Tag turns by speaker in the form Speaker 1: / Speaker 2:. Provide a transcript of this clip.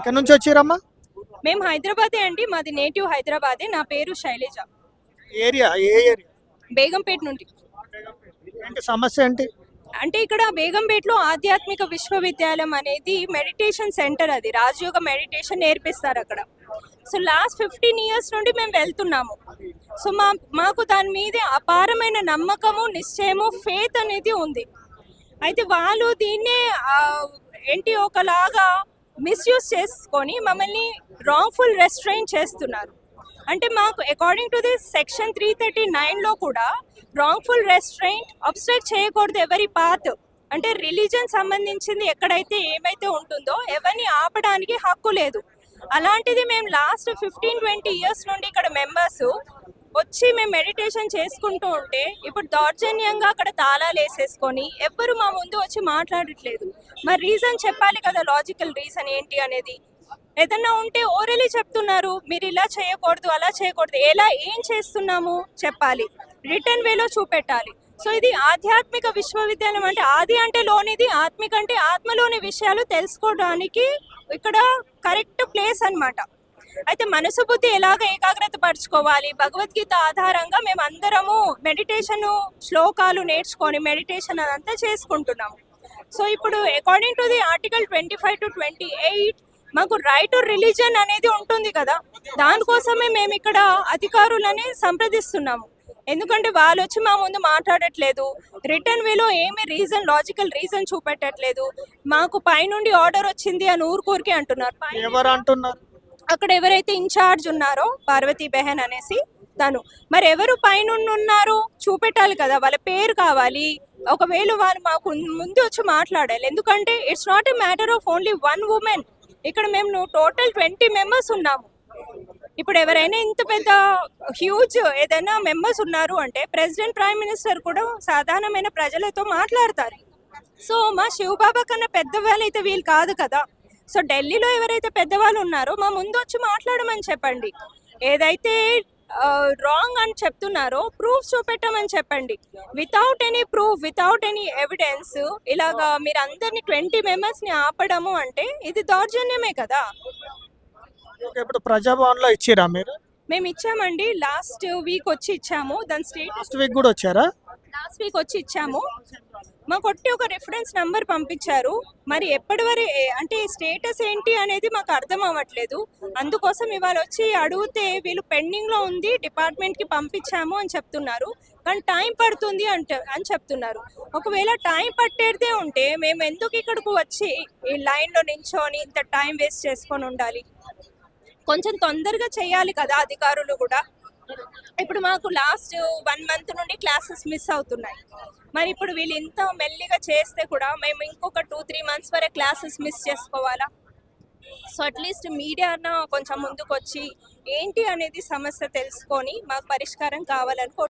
Speaker 1: ఎక్కడి నుంచి వచ్చిరమ్మా?
Speaker 2: మేము హైదరాబాదే అండి మాది నేటివ్ హైదరాబాదే నా పేరు శైలజ.
Speaker 1: ఏరియా ఏ ఏరియా?
Speaker 2: బేగంపేట నుండి.
Speaker 1: ఏంటి సమస్య ఏంటి?
Speaker 2: అంటే ఇక్కడ బేగంపేటలో ఆధ్యాత్మిక విశ్వవిద్యాలయం అనేది మెడిటేషన్ సెంటర్ అది రాజయోగ మెడిటేషన్ నేర్పిస్తారు అక్కడ. సో లాస్ట్ ఫిఫ్టీన్ ఇయర్స్ నుండి మేము వెళ్తున్నాము. సో మా మాకు దాని మీద అపారమైన నమ్మకము నిశ్చయము ఫేత్ అనేది ఉంది. అయితే వాళ్ళు దీన్నే ఏంటి ఒకలాగా మిస్యూజ్ చేసుకొని మమ్మల్ని రాంగ్ఫుల్ రెస్ట్రైన్ చేస్తున్నారు. అంటే మాకు according to this section three thirty నైన్లో కూడా రాంగ్ఫుల్ రెస్ట్రైంట్ అబ్స్ట్రాక్ట్ చేయకూడదు ఎవరి పాత్ అంటే రిలీజన్ సంబంధించింది ఎక్కడైతే ఏమైతే ఉంటుందో ఎవరిని ఆపడానికి హక్కు లేదు. అలాంటిది మేము లాస్ట్ ఫిఫ్టీన్ ట్వంటీ ఇయర్స్ నుండి ఇక్కడ మెంబర్స్ వచ్చి మేము మెడిటేషన్ చేసుకుంటూ ఉంటే ఇప్పుడు దౌర్జన్యంగా అక్కడ తాళాలు వేసేసుకొని ఎవ్వరు మా ముందు వచ్చి మాట్లాడట్లేదు. మరి రీజన్ చెప్పాలి కదా లాజికల్ రీజన్ ఏంటి అనేది? ఏదన్నా ఉంటే ఓరలీ చెప్తున్నారు మీరు ఇలా చేయకూడదు అలా చేయకూడదు ఎలా ఏం చేస్తున్నాము చెప్పాలి. రిటర్న్ వేలో చూపెట్టాలి. సో ఇది ఆధ్యాత్మిక విశ్వవిద్యాలయం అంటే ఆది అంటే లోనిది ఆత్మిక అంటే ఆత్మలోని విషయాలు తెలుసుకోవడానికి ఇక్కడ కరెక్ట్ ప్లేస్ అనమాట అయితే మనసు బుద్ధి ఎలాగ ఏకాగ్రత పరచుకోవాలి? భగవద్గీత ఆధారంగా మేము అందరము మెడిటేషన్ శ్లోకాలు నేర్చుకొని మెడిటేషన్ అదంతా చేసుకుంటున్నాము. సో ఇప్పుడు according to the article twenty five to twenty eight మాకు రైట్ టు రిలీజన్ అనేది ఉంటుంది కదా? దానికోసమే మేము ఇక్కడ అధికారులని సంప్రదిస్తున్నాము. ఎందుకంటే వాళ్ళు వచ్చి మా ముందు మాట్లాడట్లేదు. రిటర్న్ వేలో ఏమి రీజన్ లాజికల్ రీజన్ చూపెట్టట్లేదు. మాకు పైనుండి ఆర్డర్ వచ్చింది అని ఊరుకూరికి అంటున్నారు.
Speaker 1: ఎవరు అంటున్నారు?
Speaker 2: అక్కడ ఎవరైతే ఇన్ఛార్జ్ ఉన్నారో పార్వతీ బెహన్ అనేసి తను. మరి ఎవరు పైన ఉన్నారో చూపెట్టాలి కదా వాళ్ళ పేరు కావాలి. ఒకవేళ వాళ్ళు మాకు ముందు వచ్చి మాట్లాడాలి. ఎందుకంటే it's not a matter of only one women ఇక్కడ మేము టోటల్ ట్వంటీ మెంబర్స్ ఉన్నాము. ఇప్పుడు ఎవరైనా ఇంత పెద్ద హ్యూజ్ ఏదైనా మెంబర్స్ ఉన్నారు అంటే ప్రెసిడెంట్ ప్రైమ్ మినిస్టర్ కూడా సాధారణమైన ప్రజలతో మాట్లాడతారు. సో మా శివబాబా కన్నా పెద్దవాళ్ళు అయితే వీళ్ళు కాదు కదా. సో ఢిల్లీలో ఎవరైతే పెద్దవాళ్ళు ఉన్నారో మా ముందు వచ్చి మాట్లాడమని చెప్పండి. ఏదైతే రాంగ్ అని చెప్తున్నారో ప్రూఫ్ చూపెట్టమని చెప్పండి. Without any proof without any evidence ఇలాగా మీరు అందరినీ ట్వంటీ మెంబర్స్ని ఆపడము అంటే ఇది దౌర్జన్యమే కదా.
Speaker 1: ఇప్పుడు ప్రజాభవన్లో ఇచ్చిరా మీరు?
Speaker 2: మేము ఇచ్చామండి. లాస్ట్ వీక్ వచ్చి ఇచ్చాము. దాని స్టేట్
Speaker 1: లాస్ట్ వీక్ కూడా వచ్చారా?
Speaker 2: లాస్ట్ వీక్ వచ్చి ఇచ్చాము. మాకు ఒట్టి ఒక రిఫరెన్స్ నంబర్ పంపించారు. మరి ఎప్పటి వరకు అంటే స్టేటస్ ఏంటి అనేది మాకు అర్థం అవ్వట్లేదు. అందుకోసం ఇవాళ వచ్చి అడిగితే వీళ్ళు పెండింగ్లో ఉంది డిపార్ట్మెంట్కి పంపించాము అని చెప్తున్నారు. కానీ టైం పడుతుంది అంటే అని చెప్తున్నారు. ఒకవేళ టైం పట్టేదే ఉంటే మేము ఎందుకు ఇక్కడికి వచ్చి ఈ లైన్లో నించొని ఇంత టైం వేస్ట్ చేసుకొని ఉండాలి? కొంచెం తొందరగా చేయాలి కదా అధికారులు కూడా. ఇప్పుడు మాకు లాస్ట్ వన్ మంత్ నుండి క్లాసెస్ మిస్ అవుతున్నాయి. మరి ఇప్పుడు వీళ్ళు ఇంత మెల్లిగా చేస్తే కూడా మేము ఇంకొక టూ త్రీ మంత్స్ వరకు క్లాసెస్ మిస్ చేసుకోవాలా? సో అట్లీస్ట్ మీడియా కొంచెం ముందుకు వచ్చి ఏంటి అనేది సమస్య తెలుసుకొని మాకు పరిష్కారం కావాలని